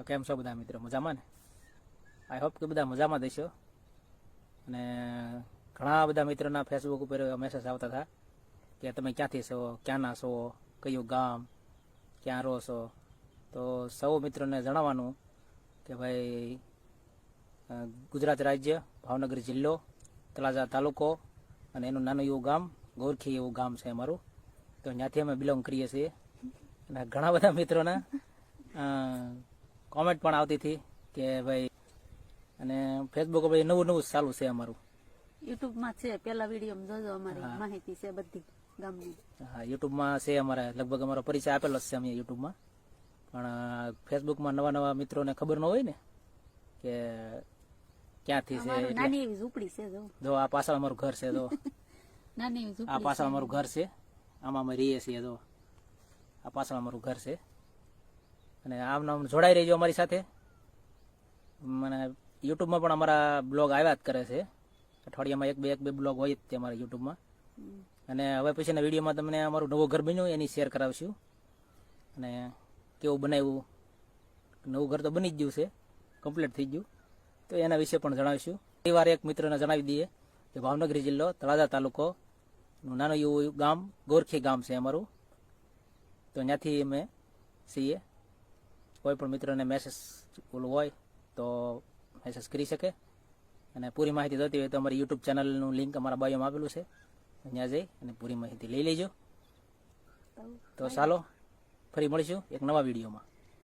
તો કેમ છો બધા મિત્રો? મજામાં ને? આઈ હોપ કે બધા મજામાં દેશો અને ઘણા બધા મિત્રોના ફેસબુક ઉપર મેસેજ આવતા હતા કે તમે ક્યાંથી છો, ક્યાંના છો, કયું ગામ, ક્યાં રહો છો? તો સૌ મિત્રોને જણાવવાનું કે ભાઈ ગુજરાત રાજ્ય, ભાવનગર જિલ્લો, તળાજા તાલુકો અને એનું નાનું એવું ગામ, ગોરખી એવું ગામ છે અમારું. તો ત્યાંથી અમે બિલોંગ કરીએ છીએ. અને ઘણા બધા મિત્રોના કોમેન્ટ પણ આવતી હતી કે ભાઈ અને ફેસબુક ઉપર નવું નવું ચાલુ છે અમારું. યુટ્યુબમાં છે પેલા વીડિયો જોજો અમારી માહિતી છે બધી ગામની. હા યુટ્યુબમાં છે અમારે લગભગ અમારો પરિચય આપેલો છે અમે યુટ્યુબમાં પણ અ, ફેસબુકમાં નવા નવા મિત્રોને ખબર ન હોય ને કે ક્યાંથી છે નાની એવી ઝૂંપડી છે જો. જો આ પાછળ અમારું ઘર છે જો. નાની એવી આ પાછળ અમારું ઘર છે. આમાં અમે રહીએ છીએ જો. આ પાછળ અમારું ઘર છે. અને આમ નામ જોડાઈ રહેજો અમારી સાથે. મને યુટ્યુબમાં પણ અમારા બ્લોગ આવ્યા જ કરે છે. અઠવાડિયામાં એક બે એક બે બ્લોગ હોય જ તે અમારા યુટ્યુબમાં અને હવે પછીના વિડીયોમાં તમને અમારું નવું ઘર બન્યું એની શેર કરાવશું. અને કેવું બનાવ્યું? નવું ઘર તો બની જ ગયું છે. કમ્પ્લીટ થઈ ગયું. તો એના વિશે પણ જણાવીશું. પરિવાર એક મિત્રને જણાવી દઈએ. કે ભાવનગર જિલ્લો, તળાજા તાલુકો, નું નાનું એવું ગામ, ગોરખી ગામ છે અમારું. તો ત્યાંથી અમે છીએ. કોઈ પણ મિત્રને મેસેજ ઓલું હોય તો મેસેજ કરી શકે. અને પૂરી માહિતી જોતી હોય તો અમારી યુટ્યુબ ચેનલનું લિંક અમારા બાયોમાં આપેલું છે. ત્યાં જઈ અને પૂરી માહિતી લઈ લેજો. તો ચાલો ફરી મળીશું એક નવા વિડીયોમાં